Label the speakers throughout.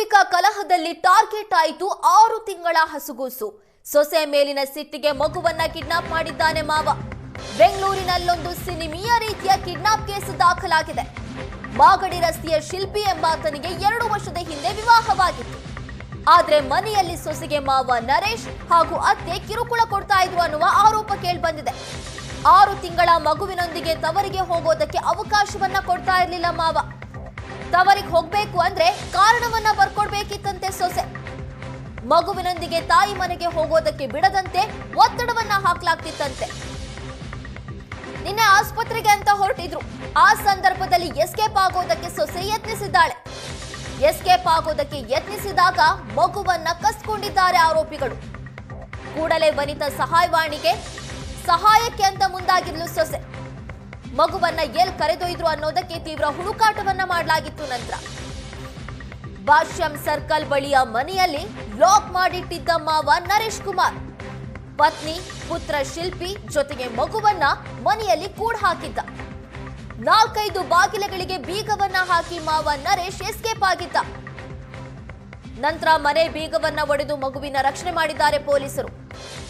Speaker 1: ಕೌಟುಂಬಿಕ ಕಲಹದಲ್ಲಿ ಟಾರ್ಗೆಟ್ ಆಯಿತು ಆರು ತಿಂಗಳ ಹಸುಗೂಸು. ಸೊಸೆ ಮೇಲಿನ ಸಿಟ್ಟಿಗೆ ಮಗುವನ್ನ ಕಿಡ್ನಾಪ್ ಮಾಡಿದ್ದಾನೆ ಮಾವ. ಬೆಂಗಳೂರಿನಲ್ಲೊಂದು ಸಿನಿಮೀಯ ರೀತಿಯ ಕಿಡ್ನಾಪ್ ಕೇಸ್ ದಾಖಲಾಗಿದೆ. ಮಾಗಡಿ ರಸ್ತೆಯ ಶಿಲ್ಪಿ ಎಂಬಾತನಿಗೆ ಎರಡು ವರ್ಷದ ಹಿಂದೆ ವಿವಾಹವಾಗಿತ್ತು. ಆದ್ರೆ ಮನೆಯಲ್ಲಿ ಸೊಸೆಗೆ ಮಾವ ನರೇಶ್ ಹಾಗೂ ಅತ್ತೆ ಕಿರುಕುಳ ಕೊಡ್ತಾ ಇದ್ರು ಅನ್ನುವ ಆರೋಪ ಕೇಳಿಬಂದಿದೆ. ಆರು ತಿಂಗಳ ಮಗುವಿನೊಂದಿಗೆ ತವರಿಗೆ ಹೋಗೋದಕ್ಕೆ ಅವಕಾಶವನ್ನ ಕೊಡ್ತಾ ಇರಲಿಲ್ಲ ಮಾವ. ತವರಿಗೆ ಹೋಗ್ಬೇಕು ಅಂದ್ರೆ ಕಾರಣವನ್ನ ಬರ್ಕೊಡ್ಬೇಕಿತ್ತಂತೆ ಸೊಸೆ. ಮಗುವಿನೊಂದಿಗೆ ತಾಯಿ ಮನೆಗೆ ಹೋಗೋದಕ್ಕೆ ಬಿಡದಂತೆ ಒತ್ತಡವನ್ನ ಹಾಕ್ಲಾಗ್ತಿತ್ತಂತೆ. ನಿನ್ನೆ ಆಸ್ಪತ್ರೆಗೆ ಅಂತ ಹೊರಟಿದ್ರು. ಆ ಸಂದರ್ಭದಲ್ಲಿ ಎಸ್ಕೇಪ್ ಆಗೋದಕ್ಕೆ ಸೊಸೆ ಯತ್ನಿಸಿದ್ದಾಳೆ. ಎಸ್ಕೇಪ್ ಆಗೋದಕ್ಕೆ ಯತ್ನಿಸಿದಾಗ ಮಗುವನ್ನ ಕಸ್ಕೊಂಡಿದ್ದಾರೆ ಆರೋಪಿಗಳು. ಕೂಡಲೇ ವನಿತಾ ಸಹಾಯವಾಣಿಗೆ ಸಹಾಯಕ್ಕೆ ಅಂತ ಮುಂದಾಗಿದ್ಲು ಸೊಸೆ. ಮಗುವನ್ನ ಎಲ್ ಕರೆದೊಯ್ದ್ರು ಅನ್ನೋದಕ್ಕೆ ತೀವ್ರ ಹುಡುಕಾಟವನ್ನ ಮಾಡಲಾಗಿತ್ತು ನಂತರ. ಭಾಷ್ಯಂ ಸರ್ಕಲ್ ಬಳಿಯ ಮನೆಯಲ್ಲಿ ಲಾಕ್ ಮಾಡಿಟ್ಟಿದ್ದ ಮಾವ ನರೇಶ್ ಕುಮಾರ್. ಪತ್ನಿ, ಪುತ್ರ ಶಿಲ್ಪಿ ಜೊತೆಗೆ ಮಗುವನ್ನ ಮನೆಯಲ್ಲಿ ಕೂಡ ಹಾಕಿದ್ದ. ನಾಲ್ಕೈದು ಬಾಗಿಲುಗಳಿಗೆ ಬೀಗವನ್ನ ಹಾಕಿ ಮಾವ ನರೇಶ್ ಎಸ್ಕೇಪ್ ಆಗಿದ್ದ. ನಂತರ ಮನೆ ಬೀಗವನ್ನ ಒಡೆದು ಮಗುವಿನ ರಕ್ಷಣೆ ಮಾಡಿದ್ದಾರೆ ಪೊಲೀಸರು.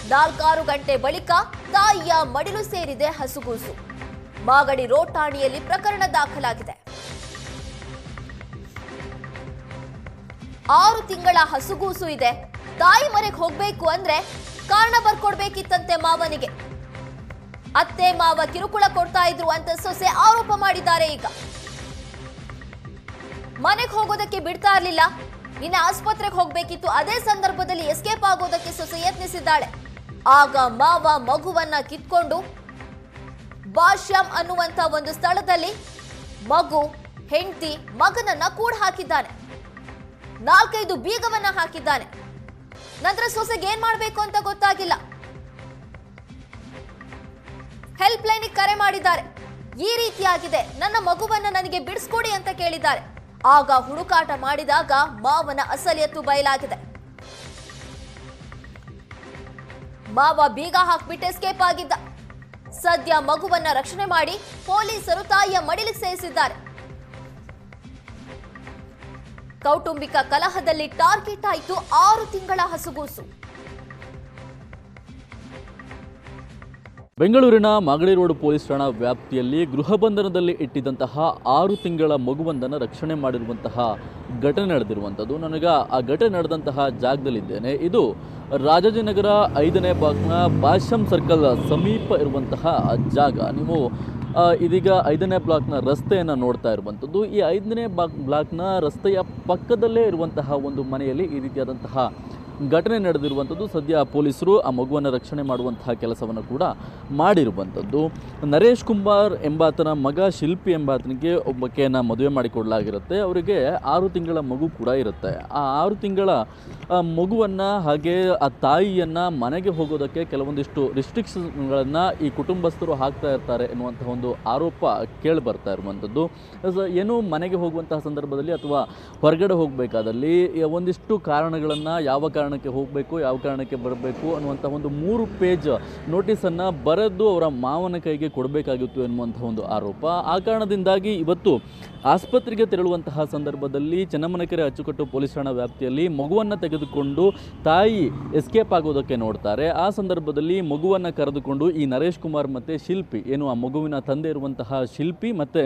Speaker 1: ನಾಲ್ಕಾರು ಗಂಟೆ ಬಳಿಕ ತಾಯಿಯ ಮಡಿಲು ಸೇರಿದೆ ಹಸುಗೂಸು. ಮಾಗಡಿ ರೋಡ್ ಠಾಣೆಯಲ್ಲಿ ಪ್ರಕರಣ ದಾಖಲಾಗಿದೆ. ಆರು ತಿಂಗಳ ಹಸುಗೂಸು ಇದೆ. ತಾಯಿ ಮನೆಗೆ ಹೋಗ್ಬೇಕು ಅಂದ್ರೆ ಕಾರಣ ಬರ್ಕೊಡ್ಬೇಕಿತ್ತಂತೆ ಮಾವನಿಗೆ. ಅತ್ತೆ, ಮಾವ ಕಿರುಕುಳ ಕೊಡ್ತಾ ಇದ್ರು ಅಂತ ಸೊಸೆ ಆರೋಪ ಮಾಡಿದ್ದಾರೆ ಈಗ. ಮನೆಗೆ ಹೋಗೋದಕ್ಕೆ ಬಿಡ್ತಾ ಇರ್ಲಿಲ್ಲ. ನಿನ್ನೆ ಆಸ್ಪತ್ರೆಗೆ ಹೋಗ್ಬೇಕಿತ್ತು. ಅದೇ ಸಂದರ್ಭದಲ್ಲಿ ಎಸ್ಕೇಪ್ ಆಗೋದಕ್ಕೆ ಸೊಸೆ ಯತ್ನಿಸಿದ್ದಾಳೆ. ಆಗ ಮಾವ ಮಗುವನ್ನ ಕಿತ್ಕೊಂಡು ಭಾಷ್ಯಂ ಅನ್ನುವಂತ ಒಂದು ಸ್ಥಳದಲ್ಲಿ ಮಗು, ಹೆಂಡತಿ ಮಗನನ್ನ ಕೂಡ ಹಾಕಿದ್ದಾನೆ. ನಾಲ್ಕೈದು ಬೀಗವನ್ನ ಹಾಕಿದ್ದಾನೆ. ನಂತರ ಸೊಸೆಗೆ ಏನ್ ಮಾಡಬೇಕು ಅಂತ ಗೊತ್ತಾಗಿಲ್ಲ. ಹೆಲ್ಪ್ ಲೈನಿಗೆ ಕರೆ ಮಾಡಿದ್ದಾರೆ. ಈ ರೀತಿಯಾಗಿದೆ. ನನ್ನ ಮಗುವನ್ನ ನನಗೆ ಬಿಡಿಸ್ಕೊಡಿ ಅಂತ ಕೇಳಿದ್ದಾರೆ. ಆಗ ಹುಡುಕಾಟ ಮಾಡಿದಾಗ ಮಾವನ ಅಸಲಿಯತ್ತು ಬಯಲಾಗಿದೆ. ಮಾವ ಬೀಗ ಹಾಕ್ಬಿಟ್ಟು ಎಸ್ಕೇಪ್ ಆಗಿದ್ದ. ಸದ್ಯ ಮಗುವನ್ನ ರಕ್ಷಣೆ ಮಾಡಿ ಪೊಲೀಸರು ತಾಯಿಯ ಮಡಿಲಿಗೆ ಸೇರಿಸಿದ್ದಾರೆ. ಕೌಟುಂಬಿಕ ಕಲಹದಲ್ಲಿ ಟಾರ್ಗೆಟ್ ಆಯಿತು ಆರು ತಿಂಗಳ ಹಸುಗೂಸು.
Speaker 2: ಬೆಂಗಳೂರಿನ ಮಾಗಡಿ ರೋಡ್ ಪೊಲೀಸ್ ಠಾಣಾ ವ್ಯಾಪ್ತಿಯಲ್ಲಿ ಗೃಹ ಬಂಧನದಲ್ಲಿ ಇಟ್ಟಿದ್ದಂತಹ ಆರು ತಿಂಗಳ ಮಗುವೊಂದನ್ನು ರಕ್ಷಣೆ ಮಾಡಿರುವಂತಹ ಘಟನೆ ನಡೆದಿರುವಂಥದ್ದು. ನನಗೆ ಆ ಘಟನೆ ನಡೆದಂತಹ ಜಾಗದಲ್ಲಿದ್ದೇನೆ ಇದು ರಾಜಾಜಿನಗರ ಐದನೇ ಬ್ಲಾಕ್ನ ಬಾಶಂ ಸರ್ಕಲ್ ಸಮೀಪ ಇರುವಂತಹ ಜಾಗ. ನೀವು ಇದೀಗ ಐದನೇ ಬ್ಲಾಕ್ನ ರಸ್ತೆಯನ್ನು ನೋಡ್ತಾ ಇರುವಂಥದ್ದು. ಈ ಐದನೇ ಬ್ಲಾಕ್ ಬ್ಲಾಕ್ನ ರಸ್ತೆಯ ಪಕ್ಕದಲ್ಲೇ ಇರುವಂತಹ ಒಂದು ಮನೆಯಲ್ಲಿ ಈ ರೀತಿಯಾದಂತಹ ಘಟನೆ ನಡೆದಿರುವಂಥದ್ದು ಸದ್ಯ ಪೊಲೀಸರು ಆ ಮಗುವನ್ನು ರಕ್ಷಣೆ ಮಾಡುವಂತಹ ಕೆಲಸವನ್ನು ಕೂಡ ಮಾಡಿರುವಂಥದ್ದು. ನರೇಶ್ ಕುಮಾರ್ ಎಂಬಾತನ ಮಗ ಶಿಲ್ಪಿ ಎಂಬಾತನಿಗೆ ಒಬ್ಬಕೆಯನ್ನು ಮದುವೆ ಮಾಡಿಕೊಡಲಾಗಿರುತ್ತೆ. ಅವರಿಗೆ ಆರು ತಿಂಗಳ ಮಗು ಕೂಡ ಇರುತ್ತೆ. ಆ ಆರು ತಿಂಗಳ ಮಗುವನ್ನು ಹಾಗೆ ಆ ತಾಯಿಯನ್ನು ಮನೆಗೆ ಹೋಗೋದಕ್ಕೆ ಕೆಲವೊಂದಿಷ್ಟು ರಿಸ್ಟ್ರಿಕ್ಷನ್ಗಳನ್ನು ಈ ಕುಟುಂಬಸ್ಥರು ಹಾಕ್ತಾ ಇರ್ತಾರೆ ಎನ್ನುವಂಥ ಒಂದು ಆರೋಪ ಕೇಳಿ ಬರ್ತಾ ಇರುವಂಥದ್ದು ಏನು ಮನೆಗೆ ಹೋಗುವಂತಹ ಸಂದರ್ಭದಲ್ಲಿ ಅಥವಾ ಹೊರಗಡೆ ಹೋಗಬೇಕಾದಲ್ಲಿ ಒಂದಿಷ್ಟು ಕಾರಣಗಳನ್ನು ಯಾವ ಕಾರಣಕ್ಕೆ ಹೋಗಬೇಕು, ಯಾವ ಕಾರಣಕ್ಕೆ ಬರಬೇಕು ಅನ್ನುವಂಥ ಒಂದು ಮೂರು ಪೇಜ್ ನೋಟಿಸನ್ನು ಬರೆದು ಅವರ ಮಾವನ ಕೈಗೆ ಕೊಡಬೇಕಾಗಿತ್ತು ಎನ್ನುವಂಥ ಒಂದು ಆರೋಪ. ಆ ಕಾರಣದಿಂದಾಗಿ ಇವತ್ತು ಆಸ್ಪತ್ರೆಗೆ ತೆರಳುವಂತಹ ಸಂದರ್ಭದಲ್ಲಿ ಚನ್ನಮನಕೆರೆ ಅಚ್ಚುಕಟ್ಟು ಪೊಲೀಸ್ ಠಾಣಾ ವ್ಯಾಪ್ತಿಯಲ್ಲಿ ಮಗುವನ್ನು ತೆಗೆದುಕೊಂಡು ತಾಯಿ ಎಸ್ಕೇಪ್ ಆಗೋದಕ್ಕೆ ನೋಡ್ತಾರೆ. ಆ ಸಂದರ್ಭದಲ್ಲಿ ಮಗುವನ್ನು ಕರೆದುಕೊಂಡು ಈ ನರೇಶ್ ಕುಮಾರ್ ಮತ್ತು ಶಿಲ್ಪಿ ಏನು ಆ ಮಗುವಿನ ತಂದೆ ಇರುವಂತಹ ಶಿಲ್ಪಿ ಮತ್ತು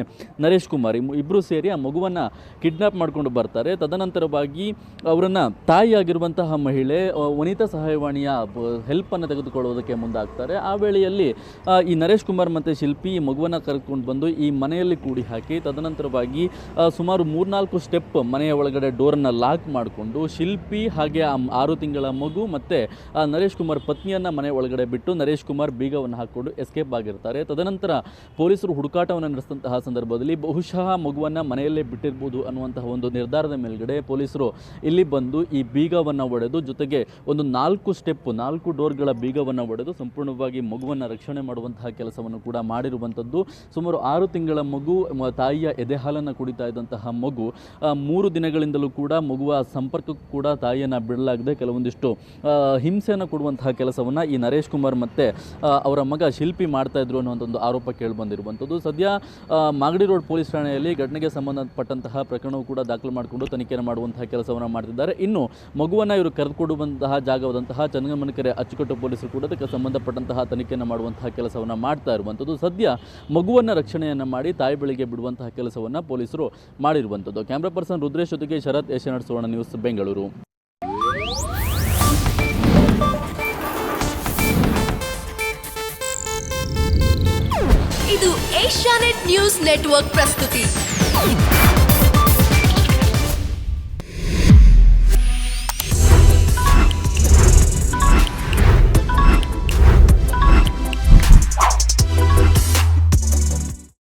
Speaker 2: ನರೇಶ್ ಕುಮಾರ್ ಇಬ್ಬರು ಸೇರಿ ಆ ಮಗುವನ್ನು ಕಿಡ್ನಾಪ್ ಮಾಡಿಕೊಂಡು ಬರ್ತಾರೆ. ತದನಂತರವಾಗಿ ಅವರನ್ನು ತಾಯಿಯಾಗಿರುವಂತಹ ಮಹಿಳೆ ಆ, ವನಿತಾ ಸಹಾಯವಾಣಿಯ ಹೆಲ್ಪನ್ನು ತೆಗೆದುಕೊಳ್ಳುವುದಕ್ಕೆ ಮುಂದಾಗ್ತಾರೆ. ಆ ವೇಳೆಯಲ್ಲಿ ಈ ನರೇಶ್ ಕುಮಾರ್ ಮತ್ತು ಶಿಲ್ಪಿ ಈ ಮಗುವನ್ನು ಕರೆದುಕೊಂಡು ಬಂದು ಈ ಮನೆಯಲ್ಲಿ ಕೂಡಿ ಹಾಕಿ ತದನಂತರವಾಗಿ ಸುಮಾರು ಮೂರ್ನಾಲ್ಕು ಸ್ಟೆಪ್ ಮನೆಯ ಒಳಗಡೆ ಡೋರನ್ನು ಲಾಕ್ ಮಾಡಿಕೊಂಡು ಶಿಲ್ಪಿ ಹಾಗೆ ಆ ಆರು ತಿಂಗಳ ಮಗು ಮತ್ತು ನರೇಶ್ ಕುಮಾರ್ ಪತ್ನಿಯನ್ನು ಮನೆ ಒಳಗಡೆ ಬಿಟ್ಟು ನರೇಶ್ ಕುಮಾರ್ ಬೀಗವನ್ನು ಹಾಕ್ಕೊಂಡು ಎಸ್ಕೇಪ್ ಆಗಿರ್ತಾರೆ. ತದನಂತರ ಪೊಲೀಸರು ಹುಡುಕಾಟವನ್ನು ನಡೆಸಿದಂತಹ ಸಂದರ್ಭದಲ್ಲಿ ಬಹುಶಃ ಮಗುವನ್ನು ಮನೆಯಲ್ಲೇ ಬಿಟ್ಟಿರ್ಬೋದು ಅನ್ನುವಂತಹ ಒಂದು ನಿರ್ಧಾರದ ಮೇಲ್ಗಡೆ ಪೊಲೀಸರು ಇಲ್ಲಿ ಬಂದು ಈ ಬೀಗವನ್ನು ಒಡೆದು ಜೊತೆಗೆ ಒಂದು ನಾಲ್ಕು ಸ್ಟೆಪ್ ನಾಲ್ಕು ಡೋರ್ಗಳ ಬೀಗವನ್ನು ಒಡೆದು ಸಂಪೂರ್ಣವಾಗಿ ಮಗುವನ್ನು ರಕ್ಷಣೆ ಮಾಡುವಂತಹ ಕೆಲಸವನ್ನು ಕೂಡ ಮಾಡಿರುವಂಥದ್ದು. ಸುಮಾರು ಆರು ತಿಂಗಳ ಮಗು ತಾಯಿಯ ಎದೆಹಾಲನ್ನು ಕುಡಿತಾ ಇದ್ದಂತಹ ಮಗು ಮೂರು ದಿನಗಳಿಂದಲೂ ಕೂಡ ಮಗುವ ಸಂಪರ್ಕಕ್ಕೂ ಕೂಡ ತಾಯಿಯನ್ನು ಬಿಡಲಾಗದೆ ಕೆಲವೊಂದಿಷ್ಟು ಹಿಂಸೆಯನ್ನು ಕೊಡುವಂತಹ ಕೆಲಸವನ್ನು ಈ ನರೇಶ್ ಕುಮಾರ್ ಮತ್ತು ಅವರ ಮಗ ಶಿಲ್ಪಿ ಮಾಡ್ತಾ ಇದ್ರು ಒಂದು ಆರೋಪ ಕೇಳಿಬಂದಿರುವಂಥದ್ದು ಸದ್ಯ ಮಾಗಡಿ ರೋಡ್ ಪೊಲೀಸ್ ಠಾಣೆಯಲ್ಲಿ ಘಟನೆಗೆ ಸಂಬಂಧಪಟ್ಟಂತಹ ಪ್ರಕರಣವು ಕೂಡ ದಾಖಲು ಮಾಡಿಕೊಂಡು ತನಿಖೆಯನ್ನು ಮಾಡುವಂತಹ ಕೆಲಸವನ್ನು ಮಾಡ್ತಿದ್ದಾರೆ. ಇನ್ನು ಮಗುವನ್ನು ಇವರು ಕರೆದುಕೊಡುವಂತಹ ಜಾಗವಾದಂತಹ ಚನ್ನಗಮನಕೆರೆ ಅಚ್ಚುಕಟ್ಟು ಪೊಲೀಸರು ಕೂಡ ಅದಕ್ಕೆ ಸಂಬಂಧಪಟ್ಟಂತಹ ತನಿಖೆಯನ್ನು ಮಾಡುವಂತಹ ಕೆಲಸವನ್ನು ಮಾಡ್ತಾ ಇರುವಂಥದ್ದು. ಸದ್ಯ ಮಗುವನ್ನು ರಕ್ಷಣೆಯನ್ನು ಮಾಡಿ ತಾಯಿ ಬಳಿಗೆ ಬಿಡುವಂತಹ ಕೆಲಸವನ್ನು ಪೊಲೀಸರು ಮಾಡಿರುವಂಥದ್ದು. ಕ್ಯಾಮ್ರಾ ಪರ್ಸನ್ ರುದ್ರೇಶ್ ಜೊತೆಗೆ ಶರತ್ ಯಶನಾಡ್ ಸುವರ್ಣ ನ್ಯೂಸ್, ಬೆಂಗಳೂರು.
Speaker 3: ಇದು ಏಷ್ಯಾನೆಟ್ ನ್ಯೂಸ್ ನೆಟ್ವರ್ಕ್ ಪ್ರಸ್ತುತಿ.